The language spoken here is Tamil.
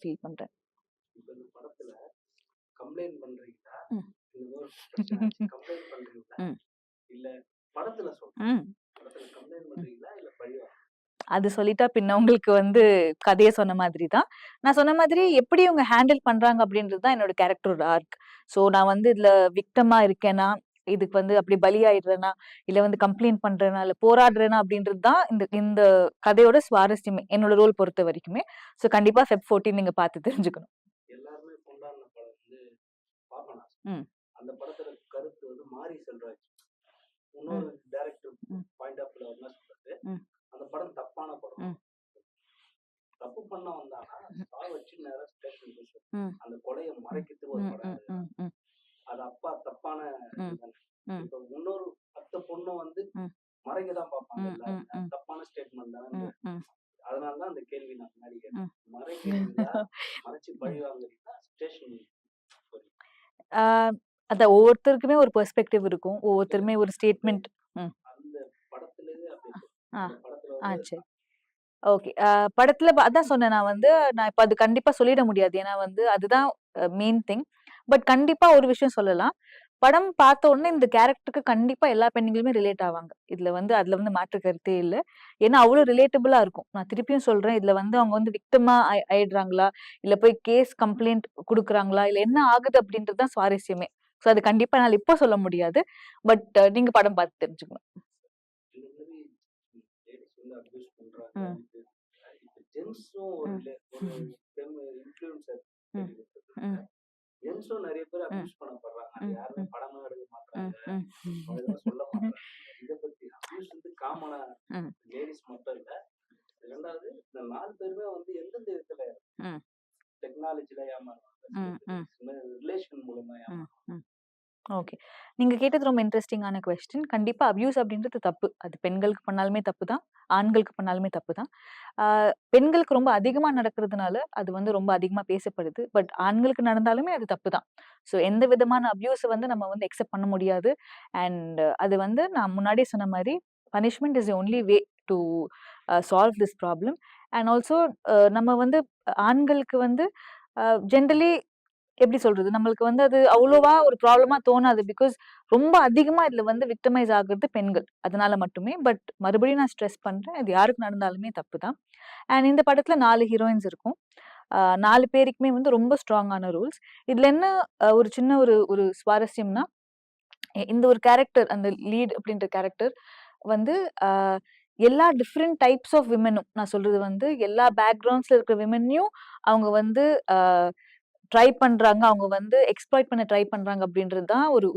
ஃபீல் பண்றேன். அது சொல்லிட்டா பின்ன உங்களுக்கு வந்து கதைய சொன்ன மாதிரி தான். நான் சொன்ன மாதிரி எப்படி இவங்க ஹேண்டில் பண்றாங்க அப்படின்றது தான் என்னோட கேரக்டரோட ஆர்க். ஸோ நான் வந்து இதுல விக்டிமா இருக்கேனா, இதுக்கு வந்து அப்படி பலியாயிடுறேனா, இல்ல வந்து கம்ப்ளைண்ட் பண்றேனா, இல்ல போராடுறேனா அப்படின்றது தான் இந்த இந்த கதையோட சுவாரஸ்யமே. என்னோட ரோல் பொறுத்த வரைக்குமே. ஸோ கண்டிப்பா ஃபெப் 14 நீங்க பார்த்து தெரிஞ்சுக்கணும். அந்த படத்துல கருத்து வந்து மாரி செல்வராஜ். ம். இன்னொரு டைரக்டர். பாயிண்ட் ஆஃப் வியூல என்ன சொல்றது? அந்த படம் தப்பான படம். தப்பு பண்ண வந்தானா, வச்சு நேரா ஸ்டேஷனுக்கு போய் ம். அந்த கொலைய. மறைக்கிறதுக்கு ஒரு. படம் ம். எடுக்கிறான். ம். ம். அது அப்பா தப்பான ம். இதுதானே. ம். இப்ப இன்னொரு பொண்ணும் வந்து. மறைக்க தான் பார்ப்பாங்க. அது. தப்பான ஸ்டேட்மெண்ட் தானே. ம். ம். அதனால தான் அந்த கேள்வி நான் முன்னாடி ம். கேட்டேன். மறைக்கிறீங்களா? மறைச்சு. பழி வாங்குறீங்களா? ஸ்டேஷன் அதான் ஒவ்வொருத்தருக்குமே ஒரு பெர்ஸ்பெக்டிவ் இருக்கும். ஒவ்வொருத்தருமே ஒரு ஸ்டேட்மெண்ட். அந்த படத்துல ஆ சரி. ஓகே. படத்துல அதான் சொன்னேன் நான் வந்து நான் இப்ப அது கண்டிப்பா சொல்லிட முடியாது. ஏன்னா வந்து அதுதான் மெயின் திங். பட் கண்டிப்பா ஒரு விஷயம் சொல்லலாம். படம் பார்த்த உடனே இந்த கேரக்டருக்கு கண்டிப்பா எல்லா பெண்களுமே ரிலேட் ஆவாங்க. இதுல வந்து அதுல வந்து மாற்று கருத்தே இல்ல. ஏன்னா அவ்ளோ ரிலேட்டபிளா இருக்கும். நான் திருப்பியும் சொல்றேன். இதுல வந்து அவங்க வந்து விக்டிமா ஆயி ஆயிடுறாங்களா? இல்ல போய் கேஸ் கம்ப்ளைண்ட் குடுக்குறாங்களா? இல்ல என்ன ஆகுது அப்படின்றது தான் சுவாரஸ்யமே. ஸோ அது கண்டிப்பா என்னால இப்ப சொல்ல முடியாது. பட் நீங்க படம் பார்த்து தெரிஞ்சுக்கணும். ம். இது இப்ப ஜென்ஸும் ஒரு ம். லே ஒரு ஃபெம் இன்ஃப்ளூயன்சர் ம். கேள்விப்பட்டிருக்கீங்களா? ம். ஜென்ஸும் நெறைய பேர் ம். அபியூஸ் பண்ணப்படுறாங்க. அது ம். யாருமே ம். படமா எடுக்க ம். மாட்றாங்க. ம். இதெல்லாம் சொல்ல மாட்றாங்க. இத பத்தி அபியூஸ் வந்து காமனா. லேடீஸ் மட்டும் இல்ல. 2வது இந்த 4 பேருமே வந்து எந்தெந்த விதத்துல. டெக்னாலஜில ஏமாறுவாங்க. ரிலேஷன் மூலமா. ஏமாறுவாங்க. ஓகே. நீங்க கேட்டது ரொம்ப இன்ட்ரெஸ்டிங்கான கொஸ்டின். கண்டிப்பா அபியூஸ் அப்படின்றது தப்பு. அது பெண்களுக்கு பண்ணாலுமே தப்பு தான். ஆண்களுக்கு பண்ணாலுமே தப்பு தான். பெண்களுக்கு ரொம்ப அதிகமாக நடக்கிறதுனால, அது வந்து ரொம்ப அதிகமாக பேசப்படுது. பட் ஆண்களுக்கு நடந்தாலுமே அது தப்பு தான். ஸோ எந்த விதமான அப்யூஸை வந்து நம்ம வந்து எக்ஸெப்ட் பண்ண முடியாது. அண்ட் அது வந்து நான் முன்னாடியே சொன்ன மாதிரி punishment is only way to solve this problem. And also நம்ம வந்து ஆண்களுக்கு வந்து ஜென்ரலி எப்படி சொல்றது? நம்மளுக்கு வந்து அது அவ்வளோவா ஒரு ப்ராப்ளமா தோணாது. பிகாஸ் ரொம்ப அதிகமா இதுல வந்து விக்டமைஸ் ஆகுறது பெண்கள். அதனால மட்டுமே. பட் மறுபடியும் நான் ஸ்ட்ரெஸ் பண்றேன். அது யாருக்கு நடந்தாலுமே தப்பு தான். அண்ட் இந்த படத்துல நாலு ஹீரோயின்ஸ் இருக்கும். நாலு பேருக்குமே வந்து ரொம்ப ஸ்ட்ராங்கான ரூல்ஸ் இதுல என்ன ஒரு சின்ன ஒரு ஒரு சுவாரஸ்யம்னா, இந்த ஒரு கேரக்டர் அந்த லீட் அப்படின்ற கேரக்டர் வந்து எல்லா டிஃப்ரெண்ட் டைப்ஸ் ஆஃப் விமனும் நான் சொல்றது வந்து எல்லா பேக்ரவுண்ட்ஸ்ல இருக்கிற விமென்னையும் அவங்க வந்து ட்ரை பண்றாங்க. அவங்க வந்து எக்ஸ்ப்ளாய்ட் பண்ண ட்ரை பண்றாங்க அப்படின்றது தான் ஒரு